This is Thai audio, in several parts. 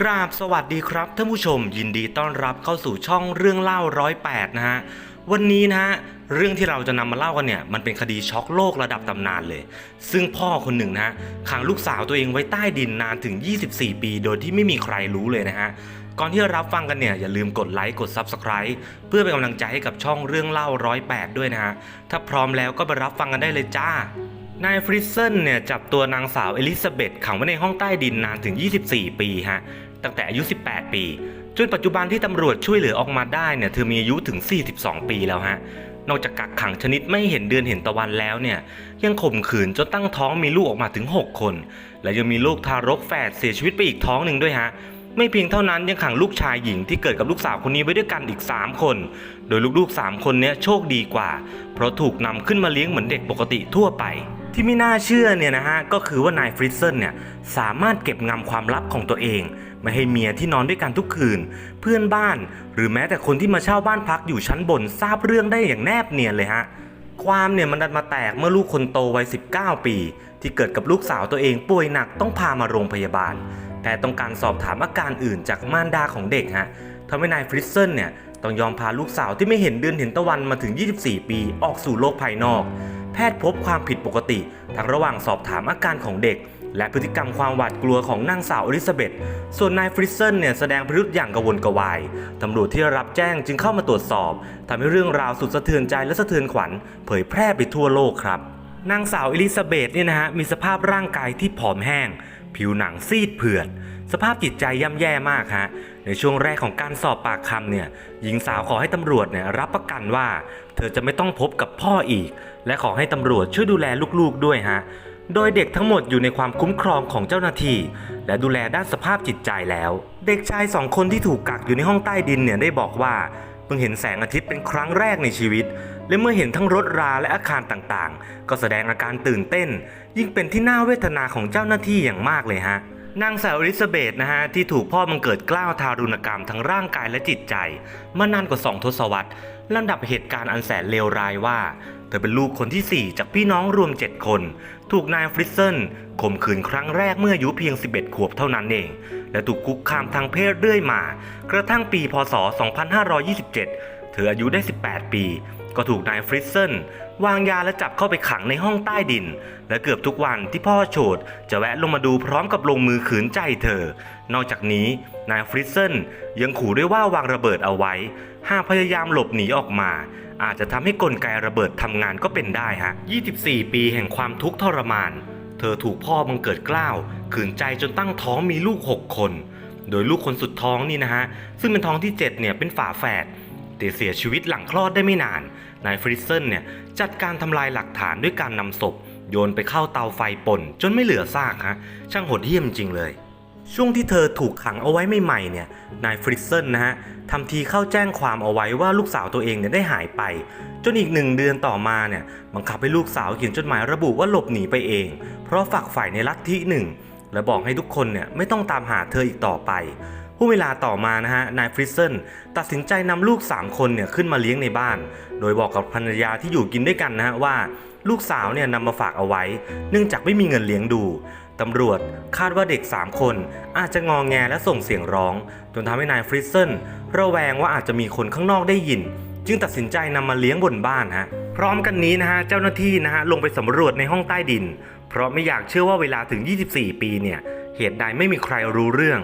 กราบสวัสดีครับท่านผู้ชมยินดีต้อนรับเข้าสู่ช่องเรื่องเล่าร้อยแปดนะฮะวันนี้นะฮะเรื่องที่เราจะนำมาเล่ากันเนี่ยมันเป็นคดีช็อกโลกระดับตำนานเลย ซึ่งพ่อคนหนึ่งนะฮะขังลูกสาวตัวเองไว้ใต้ดินนานถึง 24 ปี โดยที่ไม่มีใครรู้เลยนะฮะก่อนที่จะรับฟังกันเนี่ยอย่าลืมกดไลค์กด Subscribe เพื่อเป็นกำลังใจให้กับช่องเรื่องเล่าร้อยแปดด้วยนะฮะถ้าพร้อมแล้วก็ไปรับฟังกันได้เลยจ้า นายฟริสเซนเนี่ยจับตัวนางสาวเอลิซาเบธขังไว้ในห้องใต้ดินนานถึง 24 ปีฮะ ตั้งแต่อายุ 18 ปี จนปัจจุบันที่ตำรวจช่วยเหลือออกมาได้เนี่ยเธอมีอายุถึง 42 ปีแล้วฮะ นอกจากกักขังชนิดไม่เห็นเดือนเห็นตะวันแล้วเนี่ยยังข่มขืนจนตั้งท้องมีลูกออกมาถึง 6 คน และยังมีลูกทารกแฝดเสียชีวิตไปอีกท้องหนึ่งด้วยฮะไม่เพียงเท่านั้นยังขังลูกชายหญิงที่เกิดกับลูกสาวคนนี้ไว้ด้วยกันอีก 3 คน โดยลูกๆ 3 คนนี้โชคดีกว่า เพราะถูกนำขึ้นมาเลี้ยงเหมือนเด็กปกติทั่วไป ที่ไม่น่าเชื่อเนี่ยนะฮะก็คือว่านายฟริสเซนเนี่ยสามารถเก็บงำความลับของตัวเอง ไม่ให้เมียที่นอนด้วยกันทุกคืน เพื่อนบ้าน หรือแม้แต่คนที่มาเช่าบ้านพักอยู่ชั้นบนทราบเรื่องได้อย่างแนบเนียนเลยฮะความเนี่ยมันดันมาแตกเมื่อลูกคนโตวัย 19 ปี ที่เกิดกับลูกสาวตัวเองป่วยหนักต้องพามาโรงพยาบาลแพทย์ต้องการสอบถามอาการอื่นจากมารดาของเด็กฮะทำให้นายฟริสเซนเนี่ย ต้องยอมพาลูกสาวที่ไม่เห็นเดือนเห็นตะวันมาถึง 24 ปีออกสู่โลกภายนอก แพทย์พบความผิดปกติ ทั้งระหว่างสอบถามอาการของเด็ก และพฤติกรรมความหวาดกลัวของนางสาวอลิซาเบธส่วนนายฟริสเซนเนี่ยแสดงพฤติอย่างกระวนกระวาย ตำรวจที่รับแจ้งจึงเข้ามาตรวจสอบทำให้เรื่องราวสุดสะเทือนใจและสะเทือนขวัญเผยแพร่ไปทั่วโลกครับนางสาวอลิซาเบธเนี่ยนะฮะมีสภาพร่างกายที่ผอมแห้ง ผิวหนังซีดเผือด สภาพจิตใจย่ำแย่มากฮะ ในช่วงแรกของการสอบปากคำเนี่ย หญิงสาวขอให้ตำรวจเนี่ยรับประกันว่า เธอจะไม่ต้องพบกับพ่ออีก และขอให้ตำรวจช่วยดูแลลูกๆด้วยฮะ โดยเด็กทั้งหมดอยู่ในความคุ้มครองของเจ้าหน้าที่ และดูแลด้านสภาพจิตใจแล้ว เด็กชายสองคนที่ถูกกักอยู่ในห้องใต้ดินเนี่ยได้บอกว่าเพิ่งเห็นแสงอาทิตย์เป็นครั้งแรกในชีวิต และเมื่อเห็นทั้งรถราและอาคารต่างๆ ก็แสดงอาการตื่นเต้น ยิ่งเป็นที่น่าเวทนาของเจ้าหน้าที่อย่างมากเลยฮะ นางสาวอลิซาเบธนะฮะที่ถูกพ่อบังเกิดกล้าวทารุณกรรมทั้งร่างกายและจิตใจมานานกว่า2ทศวรรษลำดับเหตุการณ์อันแสนเลวร้ายว่า เธอเป็นลูกคนที่ 4 จากพี่น้องรวม 7 คน ถูกนายฟริสเซนข่มขืนครั้งแรกเมื่ออายุเพียง 11 ขวบเท่านั้นเอง และถูกคุกคามทางเพศเรื่อยมา กระทั่งปีพศ 2527 เธออายุได้ 18 ปี ก็ถูกนายฟริสเซนวางยาและจับเข้าไปขังในห้องใต้ดิน และเกือบทุกวันที่พ่อโฉดจะแวะลงมาดูพร้อมกับลงมือขืนใจเธอ นอกจากนี้นายฟริสเซนยังขู่ด้วยว่าวางระเบิดเอาไว้ หากพยายามหลบหนีออกมา อาจจะทำให้กลไกระเบิดทำงานก็เป็นได้ฮะ 24 ปีแห่งความทุกข์ทรมาน เธอถูกพ่อบังเกิดกล้าว ขืนใจจนตั้งท้องมีลูก 6 คน โดยลูกคนสุดท้องนี่นะฮะ ซึ่งเป็นท้องที่ 7 เนี่ยเป็นฝาแฝด แต่เสียชีวิตหลังคลอดได้ไม่นาน นายฟริสเซนเนี่ยจัดการทำลายหลักฐานด้วยการนำศพ โยนไปเข้าเตาไฟป่น จนไม่เหลือซากฮะช่างโหดเหี้ยมจริงเลย ช่วงที่เธอถูกขังเอาไว้ใหม่ๆเนี่ยนายฟริสเซนนะฮะทำทีเข้าแจ้งความเอาไว้ว่าลูกสาวตัวเองเนี่ยได้หายไป จนอีกหนึ่งเดือนต่อมาเนี่ยบังคับให้ลูกสาวเขียนจดหมายระบุว่าหลบหนีไปเอง เพราะฝักฝ่ายในลัทธิหนึ่งและบอกให้ทุกคนเนี่ยไม่ต้องตามหาเธออีกต่อไป ผู้เวลาต่อมานะฮะนายฟริสเซนตัดสินใจนำลูก 3 คนเนี่ยขึ้นมาเลี้ยงในบ้าน โดยบอกกับภรรยาที่อยู่กินด้วยกันนะฮะว่า ลูกสาวเนี่ยนำมาฝากเอาไว้ เนื่องจากไม่มีเงินเลี้ยงดูตำรวจคาดว่าเด็ก 3 คนอาจจะงองแงและส่งเสียงร้อง จนทำให้นายฟริสเซนระแวงว่าอาจจะมีคนข้างนอกได้ยิน จึงตัดสินใจนำมาเลี้ยงบนบ้านฮะพร้อมกันนี้นะฮะเจ้าหน้าที่นะฮะลงไปสำรวจในห้องใต้ดิน เพราะไม่อยากเชื่อว่าเวลาถึง 24 ปีเนี่ยเหตุใดไม่มีใครรู้เรื่อง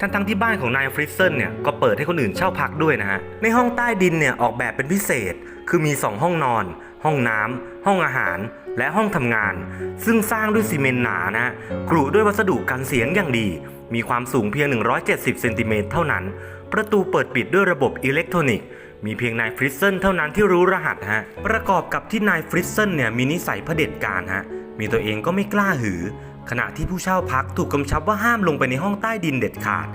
ทั้งทั้งๆที่บ้านของนายฟริสเซนเนี่ยก็เปิดให้คนอื่นเช่าพักด้วยนะฮะ ในห้องใต้ดินเนี่ยออกแบบเป็นพิเศษ คือมี 2 ห้องนอน ห้องน้ำห้องอาหาร และห้องทำงาน ซึ่งสร้างด้วยซีเมนต์หนานะฮะกรุด้วยวัสดุกันเสียงอย่างดี มีความสูงเพียง 170 เซนติเมตรเท่านั้น ประตูเปิดปิดด้วยระบบอิเล็กทรอนิกส์มีเพียงนายฟริสเซนเท่านั้นที่รู้รหัสฮะ ประกอบกับที่นายฟริสเซนเนี่ยมีนิสัยเผด็จการฮะ มีตัวเองก็ไม่กล้าหือ ขณะที่ผู้เช่าพักถูกกำชับว่าห้ามลงไปในห้องใต้ดินเด็ดขาด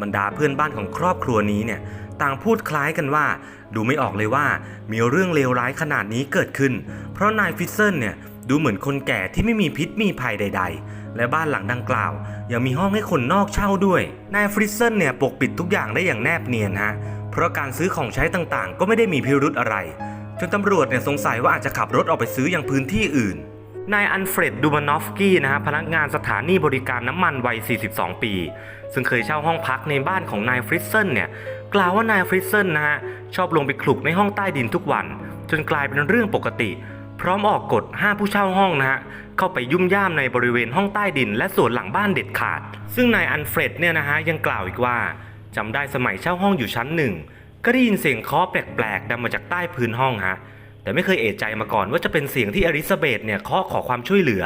บรรดาเพื่อนบ้านของครอบครัวนี้เนี่ยต่างพูดคล้ายกันว่า ดูไม่ออกเลยว่ามีเรื่องเลวร้ายขนาดนี้เกิดขึ้น เพราะนายฟิสเซนเนี่ยดูเหมือนคนแก่ที่ไม่มีพิษมีภัยใด ๆ และบ้านหลังดังกล่าว ยังมีห้องให้คนนอกเช่าด้วย นายฟริสเซนเนี่ยปกปิดทุกอย่างได้อย่างแนบเนียนฮะ เพราะการซื้อของใช้ต่างๆ ก็ไม่ได้มีพิรุธอะไร จนตำรวจเนี่ยสงสัยว่าอาจจะขับรถออกไปซื้ออยังพื้นที่อื่น นายอันเฟรดดูมานอฟกี้นะฮะพนักงานสถานีบริการน้ำมันวัย 42 ปี ซึ่งเคยเช่าห้องพักในบ้านของนายฟริสเซนเนี่ยกล่าวว่านายฟริสเซนนะฮะชอบลงไปคลุกในห้องใต้ดินทุกวัน จนกลายเป็นเรื่องปกติ พร้อมออกกฎห้ามผู้เช่าห้องนะฮะเข้าไปยุ่มย่ามในบริเวณห้องใต้ดิน และส่วนหลังบ้านเด็ดขาด ซึ่งนายอันเฟรดเนี่ยนะฮะยังกล่าวอีกว่าจำได้สมัยเช่าห้องอยู่ชั้นหนึ่งก็ได้ยินเสียงเคาะแปลกๆดังมาจากใต้พื้นห้องฮะ แต่ไม่เคยเอะใจมาก่อนว่าจะเป็นเสียงที่อลิซาเบธเนี่ยเคาะขอความช่วยเหลือ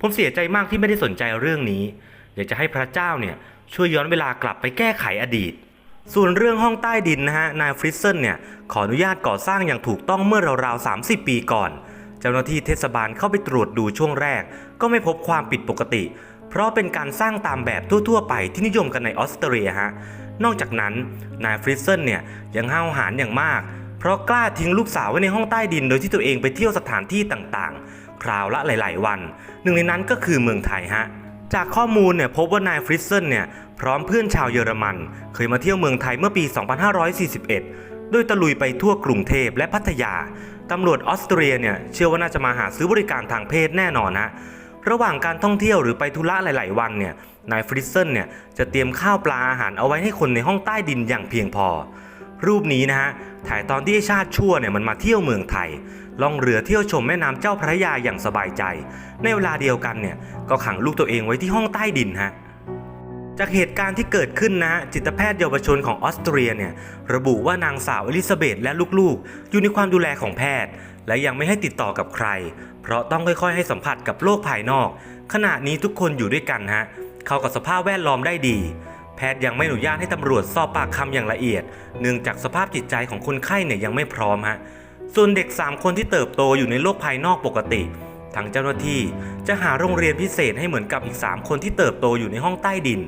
ผมเสียใจมากที่ไม่ได้สนใจเรื่องนี้ อยากจะให้พระเจ้าเนี่ยช่วยย้อนเวลากลับไปแก้ไขอดีต ส่วนเรื่องห้องใต้ดินนะฮะนายฟริสเซนเนี่ยขออนุญาตก่อสร้างอย่างถูกต้องเมื่อราวๆ30 ปีก่อน เจ้าหน้าที่เทศบาลเข้าไปตรวจดูช่วงแรก ก็ไม่พบความผิดปกติ เพราะเป็นการสร้างตามแบบทั่วๆ ไปที่นิยมกันในออสเตรียฮะนอกจากนั้นนายฟริสเซนเนี่ยยังห้าวหาญอย่างมาก เพราะกล้าทิ้งลูกสาวไว้ในห้องใต้ดินโดยที่ตัวเองไปเที่ยวสถานที่ต่างๆ คราวละหลาย ๆ วัน หนึ่งในนั้นก็คือเมืองไทยฮะจากข้อมูลเนี่ยพบว่านายฟริสเซนเนี่ยพร้อมเพื่อนชาวเยอรมัน เคยมาเที่ยวเมืองไทยเมื่อปี 2541 โดยตะลุยไปทั่วกรุงเทพและพัทยา ตำรวจออสเตรียเนี่ยเชื่อว่าน่าจะมาหาซื้อบริการทางเพศแน่นอนนะระหว่างการท่องเที่ยวหรือไปธุระหลาย ๆ วันเนี่ยนายฟริสเซนเนี่ยจะเตรียมข้าวปลาอาหารเอาไว้ให้คนในห้องใต้ดินอย่างเพียงพอ รูปนี้นะฮะ ถ่ายตอนที่ชาติชั่วเนี่ยมันมาเที่ยวเมืองไทย ล่องเรือเที่ยวชมแม่น้ำเจ้าพระยาอย่างสบายใจ ในเวลาเดียวกันเนี่ยก็ขังลูกตัวเองไว้ที่ห้องใต้ดินฮะจากเหตุการณ์ที่เกิดขึ้นนะฮะจิตแพทย์เยาวชนของออสเตรียเนี่ยระบุว่านางสาวอลิซาเบธและลูกๆ อยู่ในความดูแลของแพทย์ และยังไม่ให้ติดต่อกับใคร เพราะต้องค่อยๆ ให้สัมผัสกับโลกภายนอก ขณะนี้ทุกคนอยู่ด้วยกันฮะเข้ากับสภาพแวดล้อมได้ดี แพทย์ยังไม่อนุญาตให้ตำรวจสอบปากคำอย่างละเอียด เนื่องจากสภาพจิตใจของคนไข้เนี่ยยังไม่พร้อมฮะส่วนเด็ก 3 คนที่เติบโตอยู่ในโลกภายนอกปกติ ทางเจ้าหน้าที่จะหาโรงเรียนพิเศษให้เหมือนกับอีก 3 คนที่เติบโตอยู่ในห้องใต้ดิน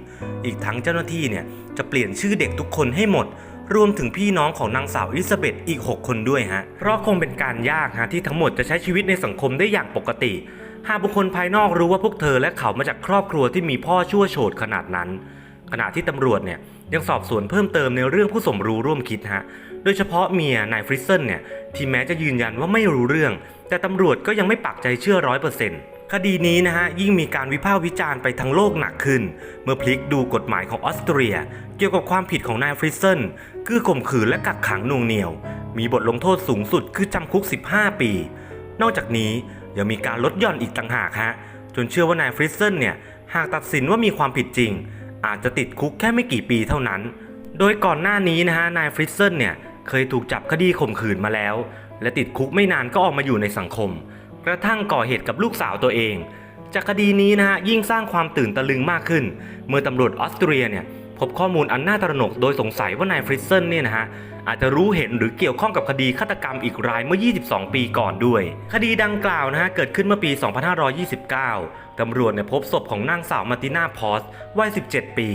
อีกทั้งเจ้าหน้าที่เนี่ยจะเปลี่ยนชื่อเด็กทุกคนให้หมด รวมถึงพี่น้องของนางสาวอิซาเบธอีก 6 คนด้วยฮะ เพราะคงเป็นการยากฮะที่ทั้งหมดจะใช้ชีวิตในสังคมได้อย่างปกติ หากบุคคลภายนอกรู้ว่าพวกเธอและเขามาจากครอบครัวที่มีพ่อชั่วโฉดขนาดนั้น ณะที่ตำรวจเนี่ยยังสอบสวนเพิ่มเติมในเรื่องผู้สมรู้ร่วมคิดฮะ โดยเฉพาะเมียนายฟริสเซนเนี่ยที่แม้จะยืนยันว่าไม่รู้เรื่อง แต่ตำรวจก็ยังไม่ปักใจเชื่อร้อยเปอร์เซ็นต์คดีนี้นะฮะยิ่งมีการวิพากษ์วิจารณ์ไปทั้งโลกหนักขึ้น เมื่อพลิกดูกฎหมายของออสเตรีย เกี่ยวกับความผิดของนายฟริสเซนคือข่มขืนและกักขังน่วงเหนียว มีบทลงโทษสูงสุดคือจำคุก 15 ปี นอกจากนี้ยังมีการลดหย่อนอีกต่างหากฮะจนเชื่อว่านายฟริสเซนเนี่ยหากตัดสินว่ามีความผิดจริง อาจจะติดคุกแค่ไม่กี่ปีเท่านั้น โดยก่อนหน้านี้นะฮะนายฟริสเซนเนี่ยเคยถูกจับคดีข่มขืนมาแล้ว และติดคุกไม่นานก็ออกมาอยู่ในสังคม กระทั่งก่อเหตุกับลูกสาวตัวเอง จากคดีนี้นะฮะยิ่งสร้างความตื่นตะลึงมากขึ้น เมื่อตำรวจออสเตรียเนี่ยพบข้อมูลอันน่าตระหนกโดยสงสัยว่านายฟริสเซนเนี่ยนะฮะ อาจจะรู้เห็นหรือเกี่ยวข้องกับคดีฆาตกรรมอีกรายเมื่อ 22 ปีก่อนด้วย คดีดังกล่าวนะฮะเกิดขึ้นเมื่อปี 2529 ตำรวจเนี่ยพบศพของนางสาวมาร์ติน่าพอสวัย 17 ปี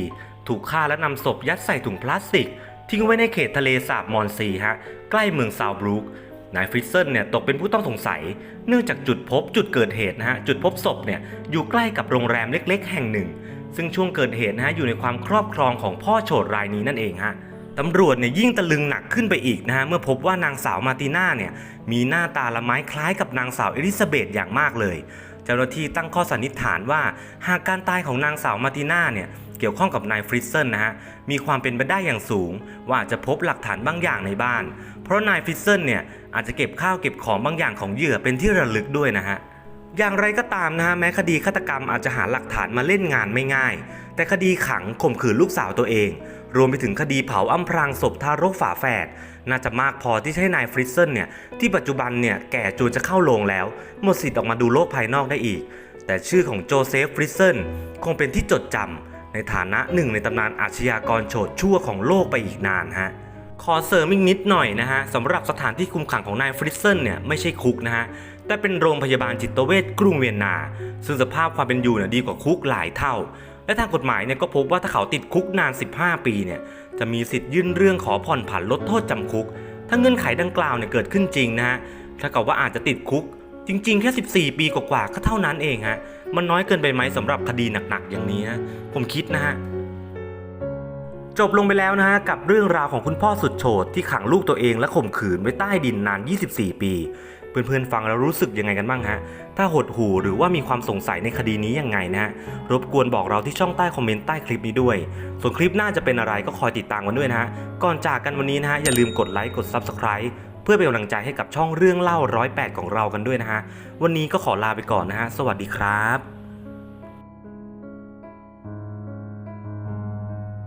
ถูกฆ่าและนำศพยัดใส่ถุงพลาสติก ทิ้งไว้ในเขตทะเลสาบมอนซีฮะใกล้เมืองซาวบรูกนายฟริสเซนเนี่ยตกเป็นผู้ต้องสงสัย เนื่องจากจุดพบจุดเกิดเหตุนะฮะจุดพบศพเนี่ยอยู่ใกล้กับโรงแรมเล็ก ๆ แห่งหนึ่ง ซึ่งช่วงเกิดเหตุนะฮะอยู่ในความครอบครองของพ่อโฉดรายนี้นั่นเองฮะ ตำรวจเนี่ยยิ่งตะลึงหนักขึ้นไปอีกนะฮะเมื่อพบว่านางสาวมาติน่าเนี่ยมีหน้าตาละไม้คล้ายกับนางสาวเอลิซาเบธอย่างมากเลย เจ้าหน้าที่ตั้งข้อสันนิษฐานว่า หากการตายของนางสาวมาติน่าเนี่ยเกี่ยวข้องกับนายฟริสเซนนะฮะมีความเป็นไปได้อย่างสูง ว่าอาจจะพบหลักฐานบางอย่างในบ้าน เพราะนายฟริสเซนเนี่ยอาจจะเก็บข้าวเก็บของบางอย่างของเหยื่อเป็นที่ระลึกด้วยนะฮะอย่างไรก็ตามนะฮะแม้คดีฆาตกรรมอาจจะหาหลักฐานมาเล่นงานไม่ง่าย แต่คดีขังข่มขืนลูกสาวตัวเอง รวมไปถึงคดีเผาอำพรางศพทารกฝาแฝดน่าจะมากพอที่ให้นายฟริสเซนเนี่ยที่ปัจจุบันเนี่ยแก่จนจะเข้าโรงแล้ว หมดสิทธิ์ออกมาดูโลกภายนอกได้อีก แต่ชื่อของโจเซฟฟริสเซนคงเป็นที่จดจำในฐานะหนึ่งในตำนานอาชญากรโฉดชั่วของโลกไปอีกนานฮะขอเสริมอีกนิดหน่อยนะฮะสำหรับสถานที่คุมขังของนายฟริสเซนเนี่ยไม่ใช่คุกนะฮะแต่เป็นโรงพยาบาลจิตเวชกรุงเวียนนา ซึ่งสภาพความเป็นอยู่เนี่ยดีกว่าคุกหลายเท่า และทางกฎหมายเนี่ยก็พบว่าถ้าเขาติดคุกนาน 15 ปีเนี่ยจะมีสิทธิ์ยื่นเรื่องขอผ่อนผันลดโทษจำคุก ถ้าเงื่อนไขดังกล่าวเนี่ยเกิดขึ้นจริงนะฮะถ้ากับว่าอาจจะติดคุก จริง ๆ แค่ 14 ปีกว่าๆก็เท่านั้นเองฮะมันน้อยเกินไปไหมสำหรับคดีหนักๆ อย่างนี้นะผมคิดนะฮะจบลงไปแล้วนะฮะกับเรื่องราวของคุณพ่อสุดโฉดที่ขังลูกตัวเองและข่มขืนไว้ใต้ดินนาน 24 ปี เพื่อนๆฟังแล้วรู้สึกยังไงกันบ้างฮะ ถ้าหดหูหรือว่ามีความสงสัยในคดีนี้ยังไงนะฮะรบกวนบอกเราที่ช่องใต้คอมเมนต์ใต้คลิปนี้ด้วย ส่วนคลิปหน้าจะเป็นอะไรก็คอยติดตามกันด้วยนะฮะก่อนจากกันวันนี้นะฮะอย่าลืมกดไลค์กด Subscribe เพื่อเป็นกำลังใจให้กับช่องเรื่องเล่าร้อยแปดของเรากันด้วยนะฮะวันนี้ก็ขอลาไปก่อนนะฮะสวัสดีครับ